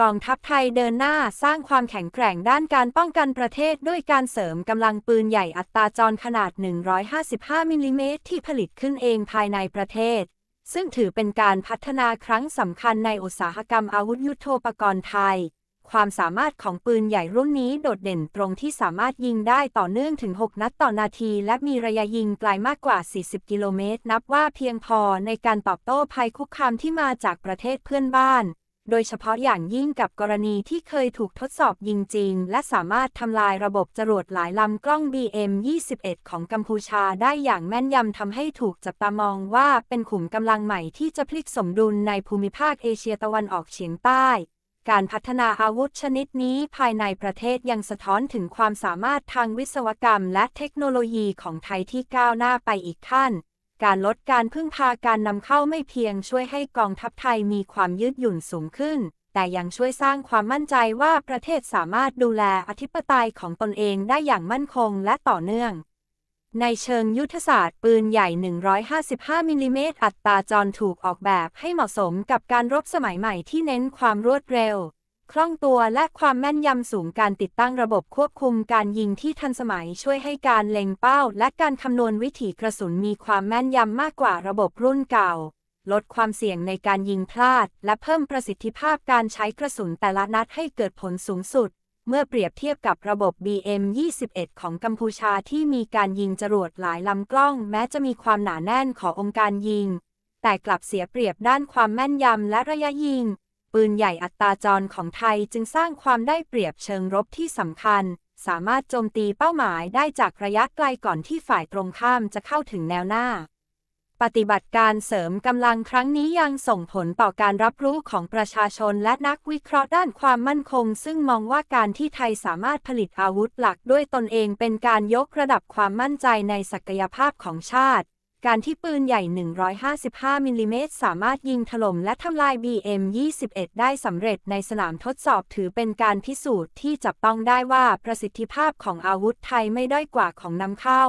กองทัพไทยเดินหน้าสร้างความแข็งแกร่งด้านการป้องกันประเทศด้วยการเสริมกำลังปืนใหญ่อัตราจรขนาด 155 มิลลิเมตรที่ผลิตขึ้นเองภายในประเทศ ซึ่งถือเป็นการพัฒนาครั้งสำคัญในอุตสาหกรรมอาวุธยุโทโธปกรณ์ไทย ความสามารถของปืนใหญ่รุ่นนี้โดดเด่นตรงที่สามารถยิงได้ต่อเนื่องถึง 6 นัดต่อนาที และมีระยะยิงไกลมากกว่า 40 กิโลเมตร นับว่าเพียงพอในการตอบโต้ภัยคุกคามที่มาจากประเทศเพื่อนบ้าน โดยเฉพาะอย่างยิ่งกับกรณีที่เคยถูกทดสอบยิงจริง และสามารถทำลายระบบจรวดหลายลำกล้อง BM-21 ของกัมพูชาได้อย่างแม่นยำทำให้ถูกจับตามองว่าเป็นขุมกำลังใหม่ที่จะพลิกสมดุลในภูมิภาคเอเชียตะวันออกเฉียงใต้ การพัฒนาอาวุธชนิดนี้ภายในประเทศยังสะท้อนถึงความสามารถทางวิศวกรรม และเทคโนโลยีของไทยที่ก้าวหน้าไปอีกขั้น การลดการพึ่งพาการนำเข้าไม่เพียงช่วยให้กองทัพไทยมีความยืดหยุ่นสูงขึ้น แต่ยังช่วยสร้างความมั่นใจว่าประเทศสามารถดูแลอธิปไตยของตนเองได้อย่างมั่นคงและต่อเนื่อง ในเชิงยุทธศาสตร์ปืนใหญ่ 155 มิลลิเมตรอัตราจรถูกออกแบบให้เหมาะสมกับการรบสมัยใหม่ที่เน้นความรวดเร็ว คล่องตัวและความแม่นยำสูงการติดตั้งระบบควบคุมการยิงที่ทันสมัยช่วยให้การเล็งเป้า และการคำนวณวิถีกระสุนมีความแม่นยำมากกว่าระบบรุ่นเก่า ลดความเสี่ยงในการยิงพลาด และเพิ่มประสิทธิภาพการใช้กระสุนแต่ละนัดให้เกิดผลสูงสุด เมื่อเปรียบเทียบกับระบบ BM-21 ของกัมพูชาที่มีการยิงจรวดหลายลำกล้อง แม้จะมีความหนาแน่นขององค์การยิง แต่กลับเสียเปรียบด้านความแม่นยำและระยะยิง ปืนใหญ่อัตราจรของไทยจึงสร้างความได้เปรียบเชิงรบที่สำคัญ สามารถโจมตีเป้าหมายได้จากระยะไกลก่อนที่ฝ่ายตรงข้ามจะเข้าถึงแนวหน้า ปฏิบัติการเสริมกำลังครั้งนี้ยังส่งผลต่อการรับรู้ของประชาชนและนักวิเคราะห์ด้านความมั่นคง ซึ่งมองว่าการที่ไทยสามารถผลิตอาวุธหลักด้วยตนเองเป็นการยกระดับความมั่นใจในศักยภาพของชาติ การที่ปืนใหญ่ 155มิลลิเมตรสามารถยิงถล่มและทำลาย BM-21 ได้สำเร็จในสนามทดสอบถือเป็นการพิสูจน์ที่จับต้องได้ว่าประสิทธิภาพของอาวุธไทยไม่ด้อยกว่าของนำเข้า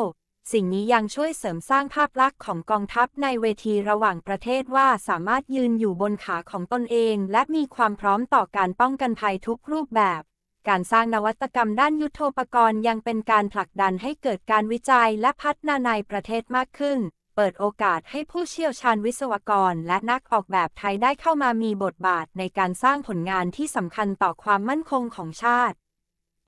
สิ่งนี้ยังช่วยเสริมสร้างภาพลักษณ์ของกองทัพในเวทีระหว่างประเทศว่าสามารถยืนอยู่บนขาของตนเอง และมีความพร้อมต่อการป้องกันภัยทุกรูปแบบการสร้างนวัตกรรมด้านยุทโธปกรณ์ยังเป็นการผลักดันให้เกิดการวิจัยและพัฒนาในประเทศมากขึ้น เปิดโอกาสให้ผู้เชี่ยวชาญวิศวกร และนักออกแบบไทยได้เข้ามามีบทบาทในการสร้างผลงานที่สำคัญต่อความมั่นคงของชาติ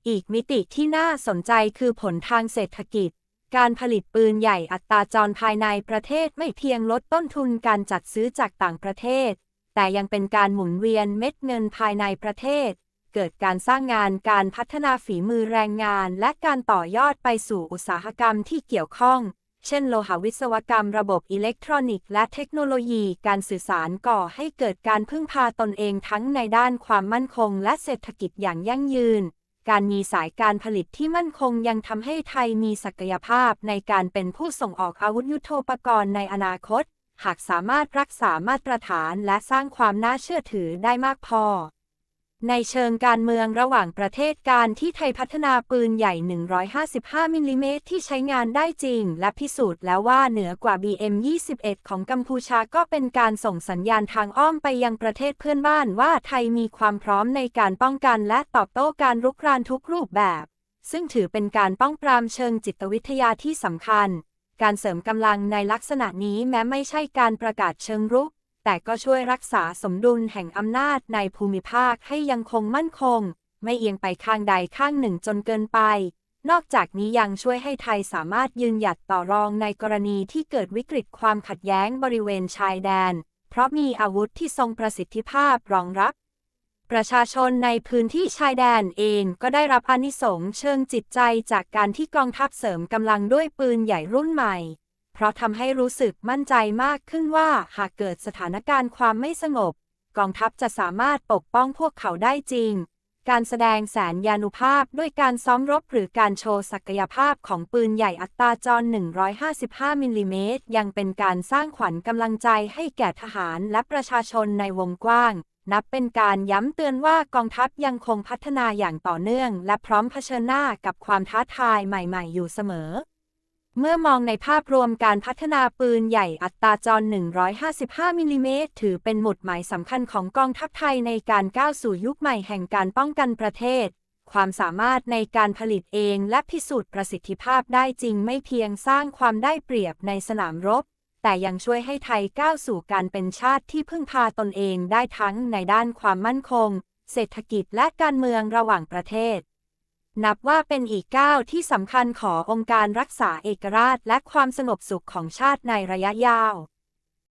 อีกมิติที่น่าสนใจคือผลทางเศรษฐกิจ การผลิตปืนใหญ่อัตราจรภายในประเทศไม่เพียงลดต้นทุนการจัดซื้อจากต่างประเทศ แต่ยังเป็นการหมุนเวียนเม็ดเงินภายในประเทศ เกิดการสร้างงานการพัฒนาฝีมือแรงงาน และการต่อยอดไปสู่อุตสาหกรรมที่เกี่ยวข้อง เช่นโลหะวิศวกรรมระบบอิเล็กทรอนิกส์และเทคโนโลยีการสื่อสารก่อให้เกิดการพึ่งพาตนเองทั้งในด้านความมั่นคงและเศรษฐกิจอย่างยั่งยืน การมีสายการผลิตที่มั่นคงยังทำให้ไทยมีศักยภาพในการเป็นผู้ส่งออกอาวุธยุโทโธปกรณ์ในอนาคต หากสามารถรักษามาตรฐานและสร้างความน่าเชื่อถือได้มากพอ ในเชิงการเมืองระหว่างประเทศการที่ไทยพัฒนาปืนใหญ่ 155 มิลลิเมตรที่ใช้งานได้จริง และพิสูจน์แล้วว่าเหนือกว่า BM21 ของกัมพูชาก็เป็นการส่งสัญญาณทางอ้อมไปยังประเทศเพื่อนบ้านว่าไทยมีความพร้อมในการป้องกันและตอบโต้การรุกรานทุกรูปแบบ ซึ่งถือเป็นการป้องปรามเชิงจิตวิทยาที่สำคัญ การเสริมกำลังในลักษณะนี้แม้ไม่ใช่การประกาศเชิงรุก แต่ก็ช่วยรักษาสมดุลแห่งอำนาจในภูมิภาคให้ยังคงมั่นคง ไม่เอียงไปข้างใดข้างหนึ่งจนเกินไป นอกจากนี้ยังช่วยให้ไทยสามารถยืนหยัดต่อรองในกรณีที่เกิดวิกฤตความขัดแย้งบริเวณชายแดน เพราะมีอาวุธที่ทรงประสิทธิภาพรองรับ ประชาชนในพื้นที่ชายแดนเองก็ได้รับอนิสงส์เชิงจิตใจจากการที่กองทัพเสริมกำลังด้วยปืนใหญ่รุ่นใหม่ เพราะทำให้รู้สึกมั่นใจมากขึ้นว่าหากเกิดสถานการณ์ความไม่สงบ กองทัพจะสามารถปกป้องพวกเขาได้จริง การแสดงแสนยานุภาพด้วยการซ้อมรบหรือการโชว์ศักยภาพของปืนใหญ่อัตราจร 155 มิลลิเมตรยังเป็นการสร้างขวัญกำลังใจให้แก่ทหารและประชาชนในวงกว้างนับเป็นการย้ำเตือนว่ากองทัพยังคงพัฒนาอย่างต่อเนื่อง และพร้อมเผชิญหน้ากับความท้าทายใหม่ ๆ อยู่เสมอ เมื่อมองในภาพรวมการพัฒนาปืนใหญ่อัตราจร 155 มิลลิเมตร ถือเป็นหมุดหมายสำคัญของกองทัพไทยในการก้าวสู่ยุคใหม่แห่งการป้องกันประเทศ ความสามารถในการผลิตเองและพิสูจน์ประสิทธิภาพได้จริงไม่เพียงสร้างความได้เปรียบในสนามรบ แต่ยังช่วยให้ไทยก้าวสู่การเป็นชาติที่พึ่งพาตนเองได้ทั้งในด้านความมั่นคง เศรษฐกิจและการเมืองระหว่างประเทศ นับว่าเป็นอีกก้าวที่สำคัญขององค์การรักษาเอกราชและความสงบสุขของชาติในระยะยาว